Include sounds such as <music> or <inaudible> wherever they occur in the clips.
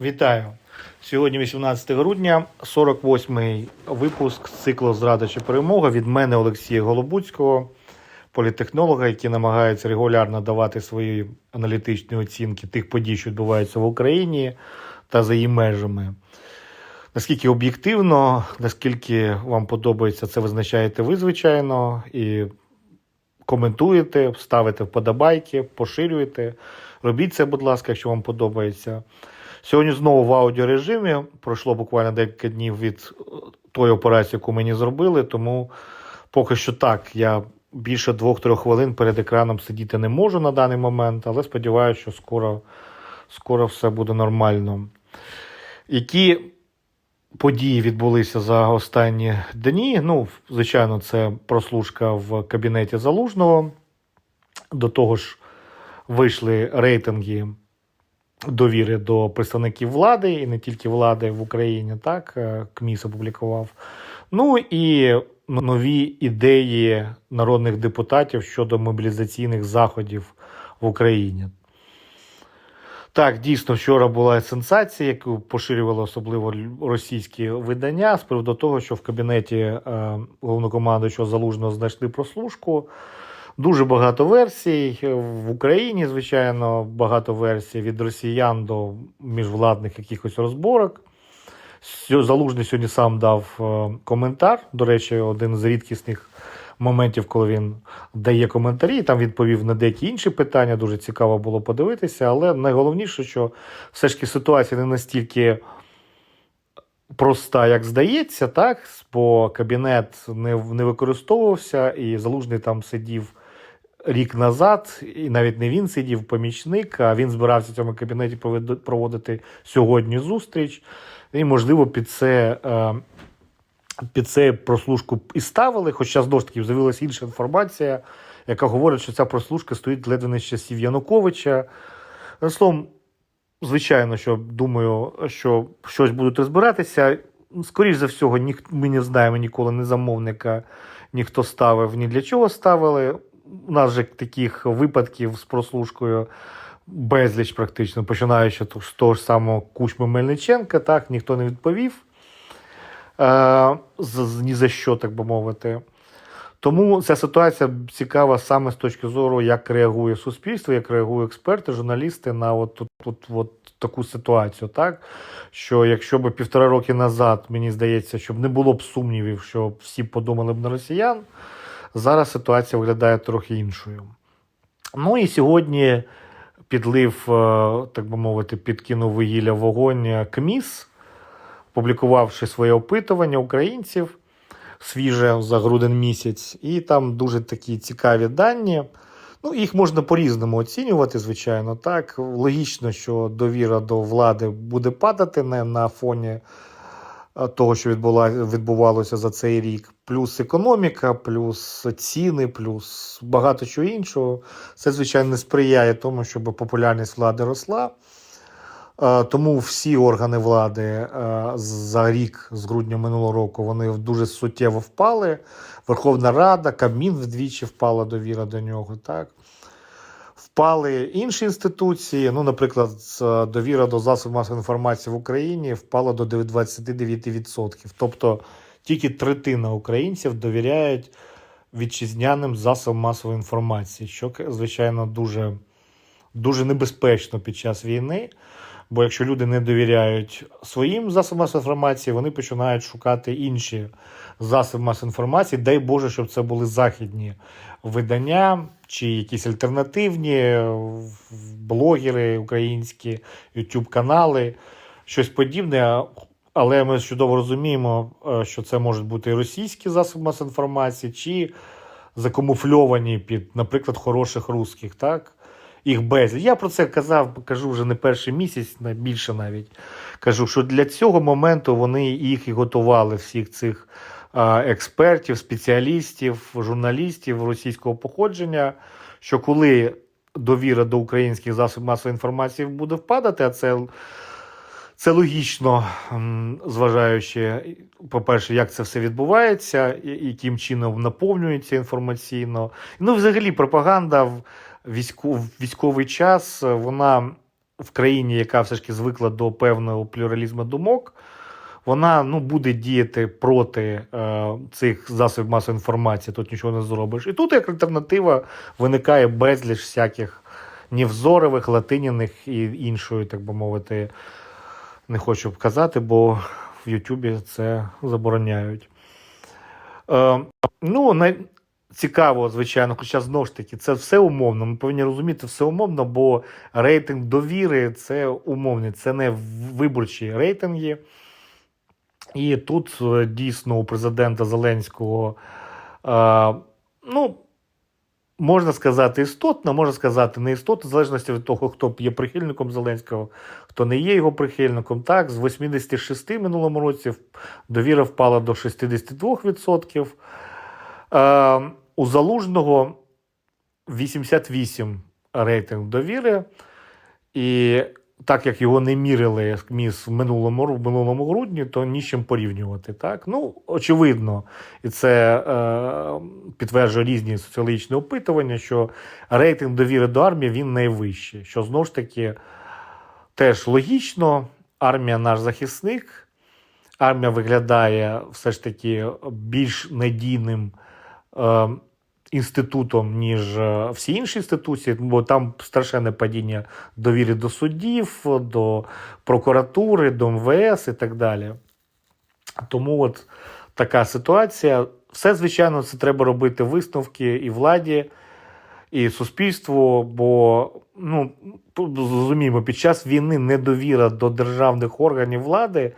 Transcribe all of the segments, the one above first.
Вітаю! Сьогодні 18 грудня, 48-й випуск циклу Зрада чи перемога від мене Олексія Голобуцького, політехнолога, який намагається регулярно давати свої аналітичні оцінки тих подій, що відбуваються в Україні та за її межами. Наскільки об'єктивно, наскільки вам подобається, це визначаєте ви, звичайно, і коментуєте, ставите вподобайки, поширюєте. Робіть це, будь ласка, якщо вам подобається. Сьогодні знову в аудіорежимі. Пройшло буквально декілька днів від е, тої операції, яку мені зробили, тому поки що так, я більше двох-трьох хвилин перед екраном сидіти не можу на даний момент, але сподіваюся, що скоро, скоро все буде нормально. Які події відбулися за останні дні? Ну, звичайно, це прослушка в кабінеті Залужного. До того ж, вийшли рейтинги довіри до представників влади, і не тільки влади в Україні, так е, КМІС опублікував. Ну і нові ідеї народних депутатів щодо мобілізаційних заходів в Україні. Так, дійсно, вчора була сенсація, яку поширювали особливо російські видання з приводу того, що в кабінеті е, головнокомандуючого залужного знайшли прослушку. Дуже багато версій в Україні, звичайно, багато версій від росіян до міжвладних якихось розборок. Залужний сьогодні сам дав е, коментар. До речі, один з рідкісних моментів, коли він дає коментарі, там відповів на деякі інші питання. Дуже цікаво було подивитися. Але найголовніше, що все ж таки ситуація не настільки проста, як здається, так, бо кабінет не, не використовувався, і залужний там сидів рік назад, і навіть не він сидів, помічник, а він збирався в цьому кабінеті проводити сьогодні зустріч. І, можливо, під це. е, Під це прослушку і ставили, хоча знову ж таки з'явилася інша інформація, яка говорить, що ця прослушка стоїть ледве не з часів Януковича. Словом, звичайно, що думаю, що щось будуть розбиратися. Скоріше за всього, ми не знаємо ніколи ні замовника, ніхто ставив, ні для чого ставили. У нас же таких випадків з прослушкою безліч практично, починаючи з того ж самого Кучми Мельниченка, так, ніхто не відповів е, ні за що, так би мовити. Тому ця ситуація цікава саме з точки зору, як реагує суспільство, як реагують експерти, журналісти на от, от, от, от таку ситуацію. Так? Що якщо б півтора роки назад, мені здається, щоб не було б сумнівів, що всі подумали б на росіян, зараз ситуація виглядає трохи іншою. Ну і сьогодні підлив, е, так би мовити, підкинув вугілля вогонь КМІС, публікувавши своє опитування українців свіже за грудень місяць, і там дуже такі цікаві дані. Ну, їх можна по-різному оцінювати, звичайно. Так, логічно, що довіра до влади буде падати не на фоні того, що відбувалося за цей рік. Плюс економіка, плюс ціни, плюс багато чого іншого. Це, звичайно, не сприяє тому, щоб популярність влади росла. Тому всі органи влади за рік з грудня минулого року вони дуже суттєво впали. Верховна Рада, Кабмін вдвічі впала довіра до нього. Так впали інші інституції. Ну, наприклад, довіра до засобів масової інформації в Україні впала до 29%. Тобто тільки третина українців довіряють вітчизняним засобам масової інформації, що звичайно дуже, дуже небезпечно під час війни. Бо якщо люди не довіряють своїм засобам масової інформації, вони починають шукати інші засоби масової інформації. Дай Боже, щоб це були західні видання чи якісь альтернативні блогери українські, youtube канали щось подібне. Але ми чудово розуміємо, е, що це можуть бути і російські засоби масової інформації, чи закамуфльовані під, наприклад, хороших русських, так? їх безліч. Я про це казав, кажу вже не перший місяць, більше навіть кажу, що для цього моменту вони їх і готували, всіх цих експертів, спеціалістів, журналістів російського походження. Що коли довіра до українських засобів масової інформації буде впадати, а це. Це логічно, зважаючи, по-перше, як це все відбувається, яким чином наповнюється інформаційно. Ну, взагалі, пропаганда в військовий час вона в країні, яка все ж таки звикла до певного плюралізму думок, вона ну, буде діяти проти е, цих засобів масової інформації, тут нічого не зробиш. І тут як альтернатива виникає безліч всяких невзорових, латиняних і іншої, так би мовити, не хочу казати, бо в Ютубі це забороняють. Е, ну, най... Цікаво, звичайно, хоча знову ж таки, це все умовно. Ми повинні розуміти все умовно, бо рейтинг довіри це умовний, це не виборчі рейтинги. І тут е, дійсно у президента Зеленського, е, ну, можна сказати, істотно, можна сказати, не істотно, в залежності від того, хто є прихильником Зеленського, хто не є його прихильником. Так, з 86 минулому році довіра впала до 62%. Е, у Залужного 88 рейтинг довіри. І так як його не мірили міс в минулому, в минулому грудні, то ні з чим порівнювати. Так? Ну, очевидно, і це е, підтверджує різні соціологічні опитування, що рейтинг довіри до армії він найвищий. Що знову ж таки теж логічно, армія наш захисник, армія виглядає все ж таки більш надійним. Е, Інститутом, ніж е, всі інші інституції, бо там страшенне падіння довіри до суддів, до прокуратури, до МВС і так далі. Тому от така ситуація. Все, звичайно, це треба робити висновки і владі, і суспільству, бо ну, зрозуміємо, під час війни недовіра до державних органів влади.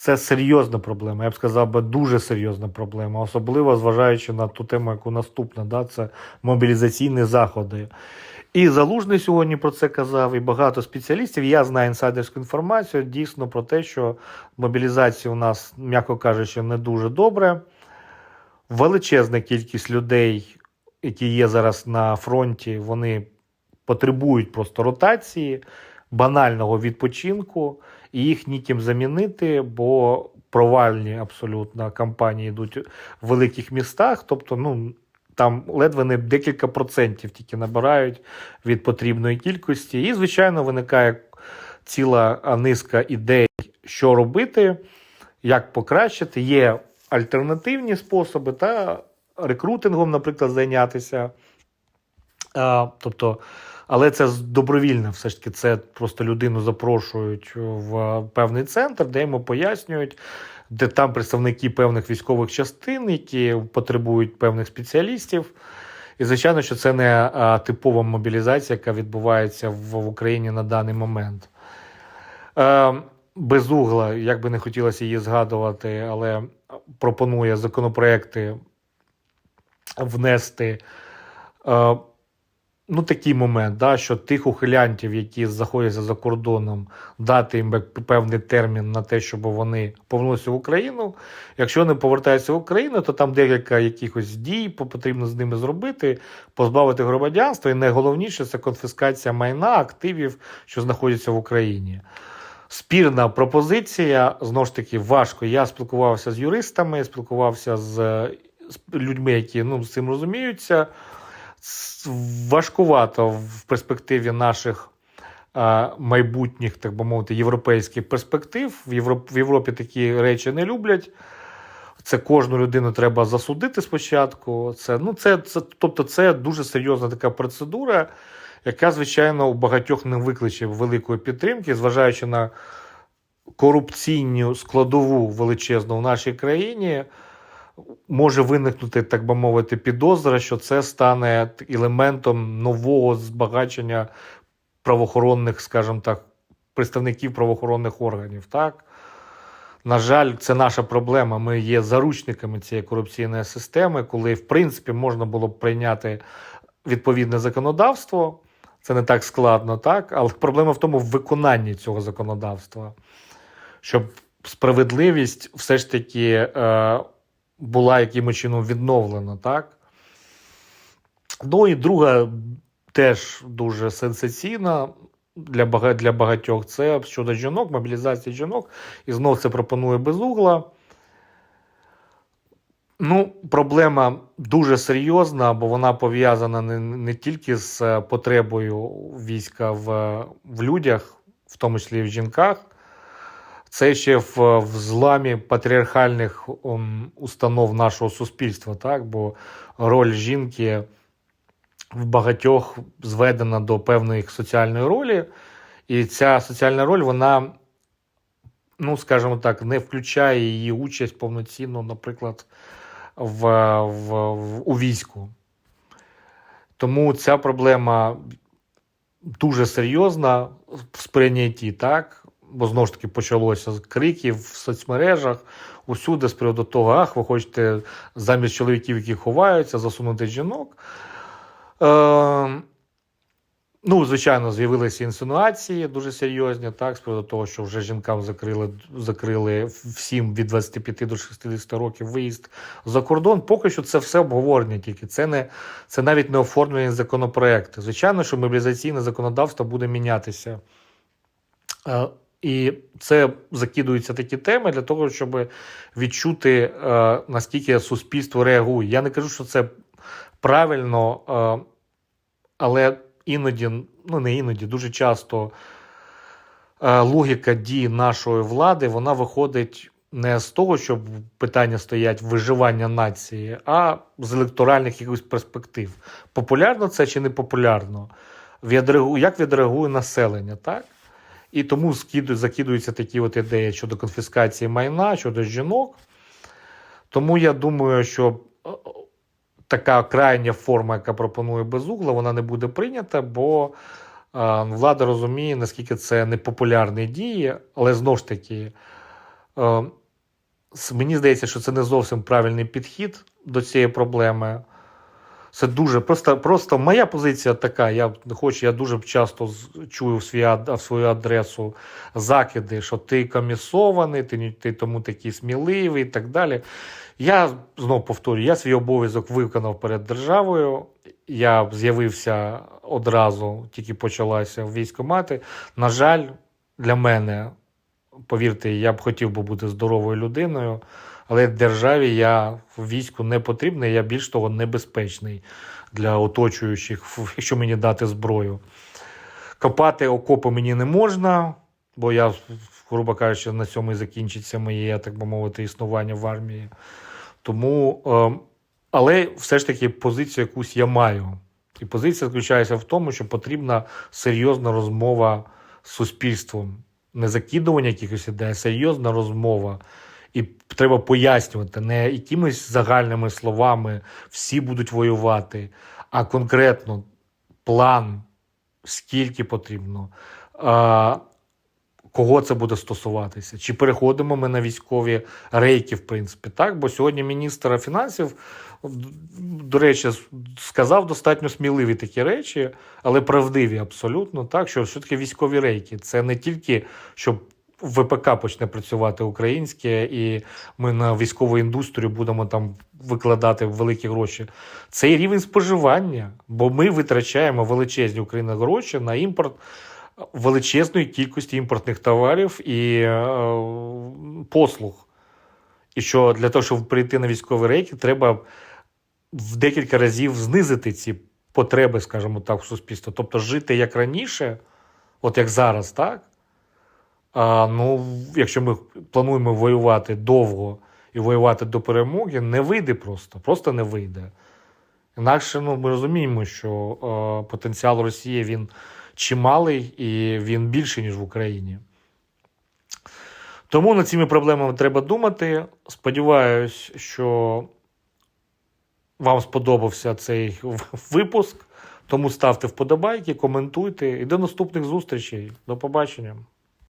Це серйозна проблема. Я б сказав би дуже серйозна проблема, особливо зважаючи на ту тему, яку наступна, да, це мобілізаційні заходи. І Залужний сьогодні про це казав, і багато спеціалістів. Я знаю інсайдерську інформацію дійсно про те, що мобілізація у нас, м'яко кажучи, не дуже добре. Величезна кількість людей, які є зараз на фронті, вони потребують просто ротації, банального відпочинку і їх ніким замінити, бо провальні абсолютно кампанії йдуть в великих містах. Тобто, ну там ледве не декілька процентів тільки набирають від потрібної кількості. І, звичайно, виникає ціла низка ідей, що робити, як покращити. Є альтернативні способи та рекрутингом, наприклад, зайнятися. Тобто але це добровільно, все ж таки, це просто людину запрошують в певний центр, де йому пояснюють, де там представники певних військових частин, які потребують певних спеціалістів. І, звичайно, що це не типова мобілізація, яка відбувається в, в Україні на даний момент. Е, Безугла, як би не хотілося її згадувати, але пропонує законопроекти внести. Ну, такий момент, да, що тих ухилянтів, які знаходяться за кордоном, дати їм певний термін на те, щоб вони повернулися в Україну. Якщо вони повертаються в Україну, то там декілька якихось дій потрібно з ними зробити, позбавити громадянства. І найголовніше це конфіскація майна активів, що знаходяться в Україні. Спірна пропозиція, знову ж таки, важко. Я спілкувався з юристами, спілкувався з людьми, які ну, з цим розуміються важкувато в перспективі наших майбутніх, так би мовити, європейських перспектив. В Європі, в Європі такі речі не люблять. Це кожну людину треба засудити спочатку. Це, ну, це, це, Тобто, це дуже серйозна така процедура, яка, звичайно, у багатьох не викличе великої підтримки, зважаючи на корупційну складову величезну в нашій країні може виникнути, так би мовити, підозра, що це стане елементом нового збагачення правоохоронних, скажімо так, представників правоохоронних органів. Так? На жаль, це наша проблема. Ми є заручниками цієї корупційної системи, коли, в принципі, можна було б прийняти відповідне законодавство. Це не так складно, так? Але проблема в тому в виконанні цього законодавства, щоб справедливість все ж таки. Е, була якимось чином відновлена, так? Ну і друга теж дуже сенсаційна для бага, для багатьох це щодо жінок, мобілізації жінок. І знов це пропонує безугла. Ну, проблема дуже серйозна, бо вона пов'язана не, не тільки з е, потребою війська в, в людях, в тому числі і в жінках. Це ще в, зламі патріархальних установ нашого суспільства, так? бо роль жінки в багатьох зведена до певної соціальної ролі, і ця соціальна роль, вона, ну, скажімо так, не включає її участь повноцінно, наприклад, в, в, в, у війську. Тому ця проблема дуже серйозна в сприйнятті, так? Бо знову ж таки почалося криків в соцмережах, усюди з приводу того, ах, ви хочете замість чоловіків, які ховаються, засунути жінок. Е, ну, звичайно, з'явилися інсинуації дуже серйозні, так, з приводу того, що вже жінкам закрили, закрили всім від 25 до 60 років виїзд за кордон. Поки що це все обговорення тільки. Це не це навіть не оформлені законопроекти. Звичайно, що мобілізаційне законодавство буде мінятися. І це закидуються такі теми для того, щоб відчути, е, наскільки суспільство реагує. Я не кажу, що це правильно, е, але іноді, ну не іноді, дуже часто е, логіка дій нашої влади вона виходить не з того, щоб питання стоять виживання нації, а з електоральних якихось перспектив. Популярно це чи не популярно? Як відреагує населення, так? І тому закидуються такі от ідеї щодо конфіскації майна, щодо жінок. Тому я думаю, що е, така крайня форма, яка пропонує безугла, вона не буде прийнята, бо е, влада розуміє, наскільки це непопулярні дії, але знову ж таки, е, мені здається, що це не зовсім правильний підхід до цієї проблеми. Це дуже просто, просто моя позиція така. Я не хочу, я дуже часто чую в, свій, в свою адресу закиди, що ти комісований, ти, ти тому такий сміливий і так далі. Я знову повторюю, я свій обов'язок виконав перед державою. Я з'явився одразу, тільки почалася в військкомати. На жаль, для мене, повірте, я б хотів би бути здоровою людиною, але державі я війську не потрібний, я більш того небезпечний для оточуючих, якщо мені дати зброю. Копати окопи мені не можна, бо я, грубо кажучи, на цьому і закінчиться моє, так би мовити, існування в армії. Тому, е, але все ж таки позицію якусь я маю. І позиція заключається в тому, що потрібна серйозна розмова з суспільством, не закидування якихось ідей, а серйозна розмова. І треба пояснювати не якимись загальними словами всі будуть воювати, а конкретно план, скільки потрібно, кого це буде стосуватися, чи переходимо ми на військові рейки, в принципі, так? Бо сьогодні міністр фінансів, до речі, сказав достатньо сміливі такі речі, але правдиві абсолютно, так, що все-таки військові рейки. Це не тільки щоб ВПК почне працювати українське, і ми на військову індустрію будемо там викладати великі гроші. Це і рівень споживання, бо ми витрачаємо величезні України гроші на імпорт величезної кількості імпортних товарів і е, послуг. І що для того, щоб прийти на військові рейки, треба в декілька разів знизити ці потреби, скажімо так, в суспільстві. Тобто жити як раніше, от як зараз, так? А, ну, якщо ми плануємо воювати довго і воювати до перемоги, не вийде просто, просто не вийде. Інакше ну, ми розуміємо, що е, потенціал Росії він чималий і він більший, ніж в Україні. Тому над цими проблемами треба думати. Сподіваюсь, що вам сподобався цей <laughs> випуск. Тому ставте вподобайки, коментуйте і до наступних зустрічей. До побачення.